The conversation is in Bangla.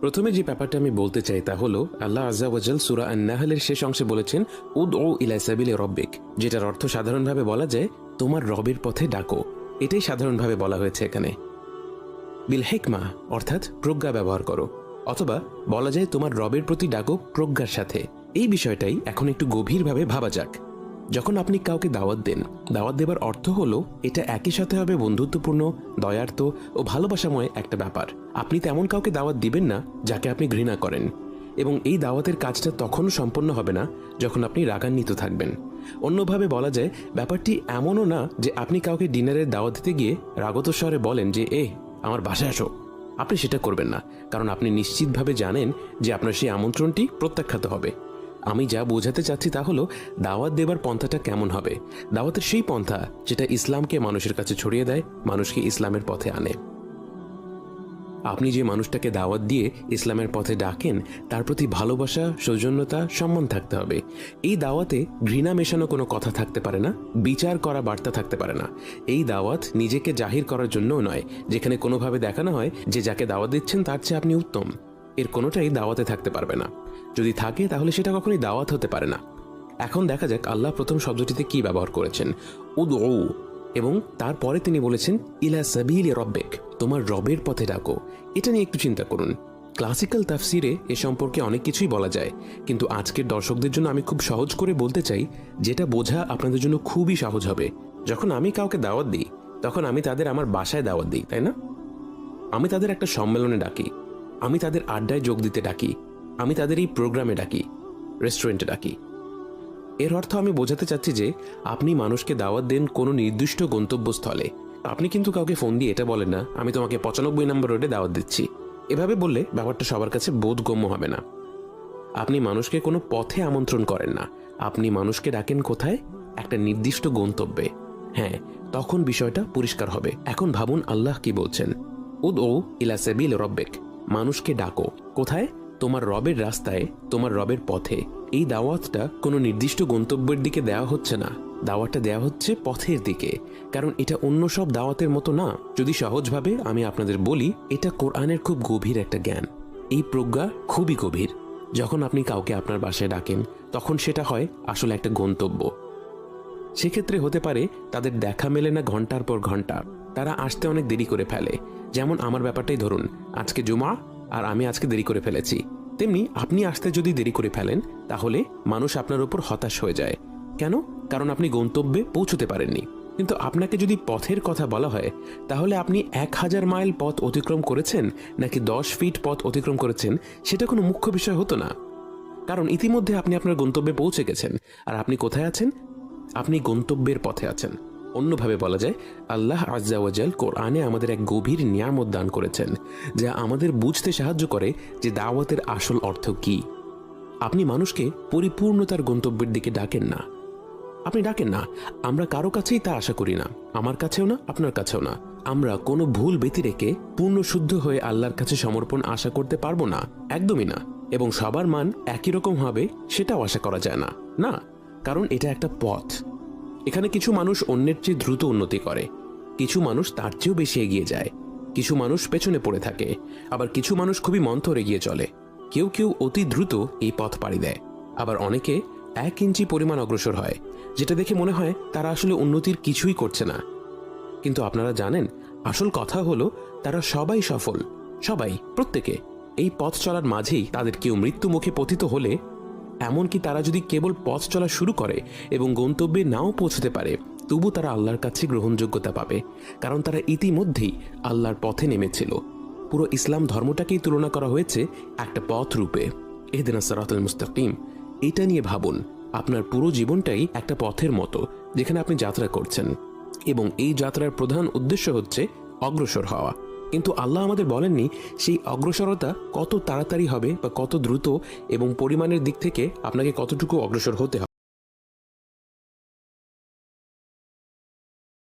প্রথমে যে ব্যাপারটা আমি বলতে চাই তা হলো, আল্লাহ আজাওয়াজাল সুরা আন নাহলের শেষ অংশে বলেছেন উদ ও ইলাইসাবিলে রব্বিক যেটার অর্থ সাধারণভাবে বলা যায়, তোমার রবের পথে ডাকো এটাই সাধারণভাবে বলা হয়েছে এখানে। বিল হেকমা, অর্থাৎ প্রজ্ঞা ব্যবহার করো, অথবা বলা যায়, তোমার রবের প্রতি ডাকো প্রজ্ঞার সাথে এই বিষয়টাই এখন একটু গভীরভাবে ভাবা যাক। যখন আপনি কাউকে দাওয়াত দেন, দাওয়াত দেবার অর্থ হলো, এটা একই সাথে হবে বন্ধুত্বপূর্ণ, দয়ার্থ ও ভালোবাসাময় একটা ব্যাপার। আপনি তেমন কাউকে দাওয়াত দিবেন না, যাকে আপনি ঘৃণা করেন। এবং এই দাওয়াতের কাজটা তখনও সম্পন্ন হবে না, যখন আপনি রাগান্বিত থাকবেন। অন্যভাবে বলা যায়, ব্যাপারটি এমনও না যে আপনি কাউকে ডিনারের দাওয়াত দিতে গিয়ে রাগত স্বরে বলেন যে এ আমার বাসায় আসো। আপনি সেটা করবেন না, কারণ আপনি নিশ্চিতভাবে জানেন যে আপনার সেই আমন্ত্রণটি প্রত্যাখ্যাত হবে। আমি যা বোঝাতে চাচ্ছি তা হলো, দাওয়াত দেবার পন্থাটা কেমন হবে? দাওয়াতের সেই পন্থা যেটা ইসলামকে মানুষের কাছে ছড়িয়ে দেয়, মানুষকে ইসলামের পথে আনে। আপনি যে মানুষটাকে দাওয়াত দিয়ে ইসলামের পথে ডাকেন, তার প্রতি ভালোবাসা, সৌজন্যতা, সম্মান থাকতে হবে। এই দাওয়াতে ঘৃণা মেশানো কোনো কথা থাকতে পারে না, বিচার করা বার্তা থাকতে পারে না। এই দাওয়াত নিজেকে জাহির করার জন্যও নয়, যেখানে কোনোভাবে দেখানো হয় যে যাকে দাওয়াত দিচ্ছেন তার চেয়ে আপনি উত্তম। এর কোনোটাই দাওয়াতে থাকতে পারবে না। যদি থাকে, তাহলে সেটা কখনোই দাওয়াত হতে পারে না। এখন দেখা যাক আল্লাহ প্রথম শব্দটিতে কি ব্যবহার করেছেন। উদ এবং তারপরে তিনি বলেছেন, ইলা সাবিল রব্বেক তোমার রবের পথে ডাকো এটা নিয়ে একটু চিন্তা করুন। ক্লাসিক্যাল তাফসিরে এ সম্পর্কে অনেক কিছুই বলা যায়, কিন্তু আজকের দর্শকদের জন্য আমি খুব সহজ করে বলতে চাই, যেটা বোঝা আপনাদের জন্য খুবই সহজ হবে। যখন আমি কাউকে দাওয়াত দিই, তখন আমি তাদের আমার বাসায় দাওয়াত দিই, তাই না? আমি তাদের একটা সম্মেলনে ডাকি। আমি তাদের আড্ডায় যোগ দিতে ডাকি। আমি তাদের এই প্রোগ্রামে ডাকি রেস্টুরেন্টে ডাকি। এর অর্থ আমি বোঝাতে চাচ্ছি যে, আপনি মানুষকে দাওয়াত দেন কোনো নির্দিষ্ট গন্তব্যস্থলে। আপনি কিন্তু কাউকে ফোন দিয়ে এটা বলেন না, আমি তোমাকে পঁচানব্বই নম্বর রোডে দাওয়াত দিচ্ছি। এভাবে বললে ব্যাপারটা সবার কাছে বোধগম্য হবে না। আপনি মানুষকে কোনো পথে আমন্ত্রণ করেন না। আপনি মানুষকে ডাকেন কোথায়? একটা নির্দিষ্ট গন্তব্যে। হ্যাঁ তখন বিষয়টা পরিষ্কার হবে। এখন ভাবুন আল্লাহ কি বলছেন। উদ ও ইলাসেবিল রব্বেক। মানুষকে ডাকো। কোথায়? তোমার রবের রাস্তায়, তোমার রবের পথে। এই দাওয়াতটা কোনো নির্দিষ্ট গন্তব্যের দিকে দেওয়া হচ্ছে না। দাওয়াতটা দেওয়া হচ্ছে পথের দিকে। কারণ এটা অন্য সব দাওয়াতের মতো না। যদি সহজভাবে আমি আপনাদের বলি, এটা কোরআনের খুব গভীর একটা জ্ঞান। এই প্রজ্ঞা খুবই গভীর। যখন আপনি কাউকে আপনার বাসায় ডাকেন, তখন সেটা হয় আসলে একটা গন্তব্য। সেক্ষেত্রে হতে পারে তাদের দেখা মেলে না ঘণ্টার পর ঘণ্টা। তারা আসতে অনেক দেরি করে ফেলে। যেমন আমার ব্যাপারটাই ধরুন, আজকে জুমা আর আমি আজকে দেরি করে ফেলেছি। তেমনি আপনি আসতে যদি দেরি করে ফেলেন, তাহলে মানুষ আপনার উপর হতাশ হয়ে যায়। কেন? কারণ আপনি গন্তব্যে পৌঁছতে পারেননি। কিন্তু আপনাকে যদি পথের কথা বলা হয়, তাহলে আপনি এক হাজার মাইল পথ অতিক্রম করেছেন, নাকি দশ ফিট পথ অতিক্রম করেছেন, সেটা কোনো মুখ্য বিষয় হতো না। কারণ ইতিমধ্যে আপনি আপনার গন্তব্যে পৌঁছে গেছেন। আর আপনি কোথায় আছেন? আপনি গন্তব্যের পথে আছেন। অন্যভাবে বলা যায়, আল্লাহ আজ্জাওয়াজাল কোরআনে আমাদের এক গভীর নিয়ামত দান করেছেন, যা আমাদের বুঝতে সাহায্য করে যে দাওয়াতের আসল অর্থ কি। আপনি মানুষকে পরিপূর্ণতার গন্তব্যের দিকে ডাকেন না। আপনি ডাকেন না, আমরা কারও কাছেই তা আশা করি না, আমার কাছেও না, আপনার কাছেও না। আমরা কোনো ভুল ব্যতি রেখে পূর্ণ শুদ্ধ হয়ে আল্লাহর কাছে সমর্পণ আশা করতে পারব না, একদমই না, এবং সবার মান একই রকম হবে, সেটাও আশা করা যায় না। না, কারণ এটা একটা পথ। এখানে কিছু মানুষ অন্যের চেয়ে দ্রুত উন্নতি করে। কিছু মানুষ তার চেয়েও বেশি এগিয়ে যায়। কিছু মানুষ পেছনে পড়ে থাকে। আবার কিছু মানুষ খুবই মন্থর এগিয়ে চলে। কেউ কেউ অতি দ্রুত এই পথ পাড়ি দেয়। আবার অনেকে এক ইঞ্চি পরিমাণ অগ্রসর হয়, যেটা দেখে মনে হয় তারা আসলে উন্নতির কিছুই করছে না। কিন্তু আপনারা জানেন, আসল কথা হলো তারা সবাই সফল। সবাই, প্রত্যেকে। এই পথ চলার মাঝেই তাদের কেউ মৃত্যু মুখে পতিত হলে এমনকি তারা যদি কেবল পথ চলা শুরু করে এবং গন্তব্যে নাও পৌঁছতে পারে, তবু তারা আল্লাহর কাছে গ্রহণযোগ্যতা পাবে, কারণ তারা ইতিমধ্যেই আল্লাহর পথে নেমেছিল। পুরো ইসলাম ধর্মটাকেই তুলনা করা হয়েছে একটা পথ রূপে। এদিন সরাতুল মুস্তাকিম, এটা নিয়ে ভাবুন, আপনার পুরো জীবনটাই একটা পথের মতো, যেখানে আপনি যাত্রা করছেন। এবং এই যাত্রার প্রধান উদ্দেশ্য হচ্ছে অগ্রসর হওয়া। কিন্তু আল্লাহ আমাদের বলেননি সেই অগ্রসরতা কত তাড়াতাড়ি হবে বা কত দ্রুত এবং পরিমাণের দিক থেকে আপনাকে কতটুকু অগ্রসর হতে হবে।